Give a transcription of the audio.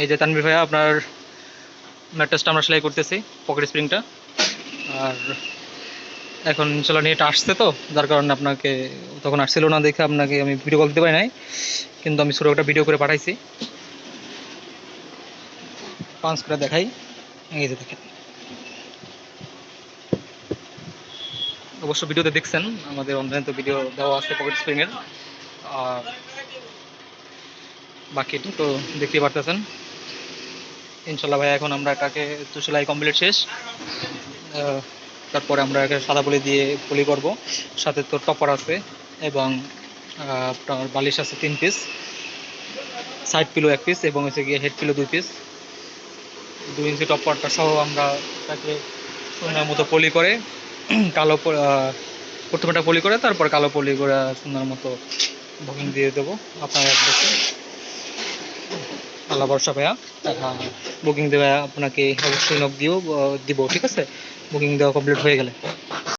এই যে তানভীর ভাইয়া, আপনার ম্যাট্রেসটা আমরা সেলাই করতেছি, পকেট স্প্রিংটা। আর এখন ইনশাল্লাহ নেট আসছে তো, যার কারণে আপনাকে তখন আসছিল না দেখে আপনাকে আমি ভিডিও কল দিতে পারি নাই, কিন্তু আমি ছোটো একটা ভিডিও করে পাঠাইছি। পাঁচ করে দেখাই। এই যে দেখেন। অবশ্য ভিডিওতে দেখছেন, আমাদের অনলাইনে তো ভিডিও দেওয়া আছে পকেট স্প্রিংয়ের। আর বাকিটা তো দেখতেই পারতেছেন। ইনশাল্লাহ ভাই এখন আমরা এটাকে তো সেলাই কমপ্লিট শেষ। তারপরে আমরা একে সাদা পলি দিয়ে পলি করব। সাথে তো টপার আছে এবং আপনার বালিশ আছে তিন পিস সাইড পিলো এক পিস এবং হচ্ছে গিয়ে হেড পিলো দুই পিস দুই ইঞ্চি টপারটা সহ আমরা তাকে সুন্দর মতো পলি করে, কালো প্রথমটা পলি করে, তারপর কালো পলি করে সুন্দর মতো বুকিং দিয়ে দেবো। আপনার আল্লাহ ভরসা ভাইয়া। বুকিং দেওয়া আপনাকে অবশ্যই নক দিও দিব ঠিক আছে? বুকিং দেওয়া কমপ্লিট হয়ে গেলে।